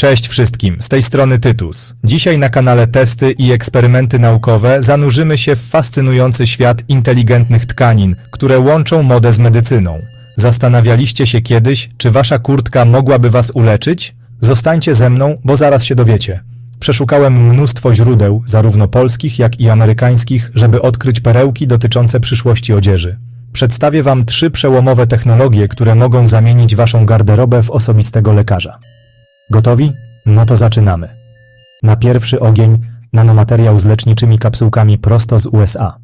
Cześć wszystkim, z tej strony Tytus. Dzisiaj na kanale Testy i Eksperymenty Naukowe zanurzymy się w fascynujący świat inteligentnych tkanin, które łączą modę z medycyną. Zastanawialiście się kiedyś, czy wasza kurtka mogłaby was uleczyć? Zostańcie ze mną, bo zaraz się dowiecie. Przeszukałem mnóstwo źródeł, zarówno polskich, jak i amerykańskich, żeby odkryć perełki dotyczące przyszłości odzieży. Przedstawię wam trzy przełomowe technologie, które mogą zamienić waszą garderobę w osobistego lekarza. Gotowi? No to zaczynamy. Na pierwszy ogień nanomateriał z leczniczymi kapsułkami prosto z USA.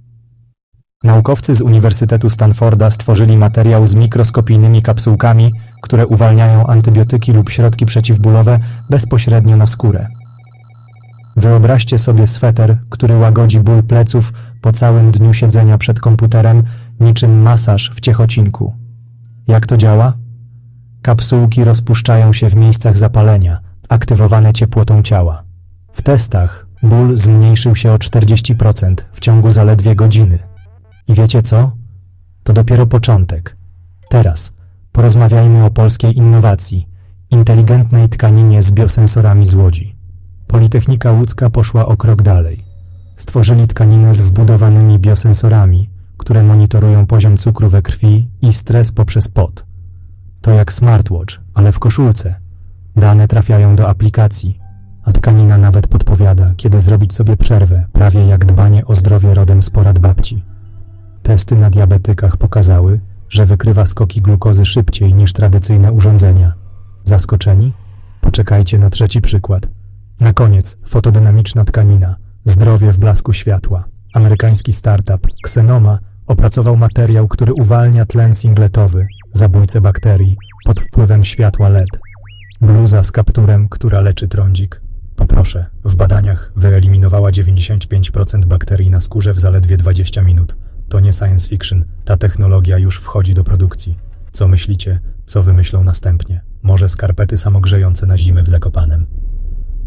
Naukowcy z Uniwersytetu Stanforda stworzyli materiał z mikroskopijnymi kapsułkami, które uwalniają antybiotyki lub środki przeciwbólowe bezpośrednio na skórę. Wyobraźcie sobie sweter, który łagodzi ból pleców po całym dniu siedzenia przed komputerem, niczym masaż w ciechocinku. Jak to działa? Kapsułki rozpuszczają się w miejscach zapalenia, aktywowane ciepłotą ciała. W testach ból zmniejszył się o 40% w ciągu zaledwie godziny. I wiecie co? To dopiero początek. Teraz porozmawiajmy o polskiej innowacji inteligentnej tkaninie z biosensorami z Łodzi. Politechnika Łódzka poszła o krok dalej. Stworzyli tkaninę z wbudowanymi biosensorami, które monitorują poziom cukru we krwi i stres poprzez pot. To jak smartwatch, ale w koszulce. Dane trafiają do aplikacji, a tkanina nawet podpowiada, kiedy zrobić sobie przerwę, prawie jak dbanie o zdrowie rodem z porad babci. Testy na diabetykach pokazały, że wykrywa skoki glukozy szybciej niż tradycyjne urządzenia. Zaskoczeni? Poczekajcie na trzeci przykład. Na koniec fotodynamiczna tkanina, zdrowie w blasku światła. Amerykański startup Xenoma opracował materiał, który uwalnia tlen singletowy, zabójcę bakterii, pod wpływem światła LED. Bluza z kapturem, która leczy trądzik. Poproszę, w badaniach wyeliminowała 95% bakterii na skórze w zaledwie 20 minut. To nie science fiction, ta technologia już wchodzi do produkcji. Co myślicie, co wymyślą następnie? Może skarpety samogrzejące na zimę w Zakopanem?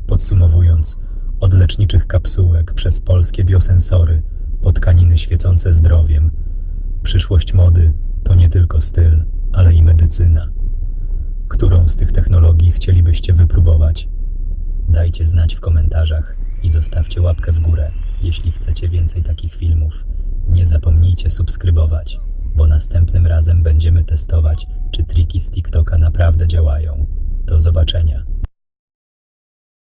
Podsumowując, od leczniczych kapsułek przez polskie biosensory, po tkaniny świecące zdrowiem, przyszłość mody to nie tylko styl, medycyna. Którą z tych technologii chcielibyście wypróbować? Dajcie znać w komentarzach i zostawcie łapkę w górę, jeśli chcecie więcej takich filmów. Nie zapomnijcie subskrybować, bo następnym razem będziemy testować, czy triki z TikToka naprawdę działają. Do zobaczenia.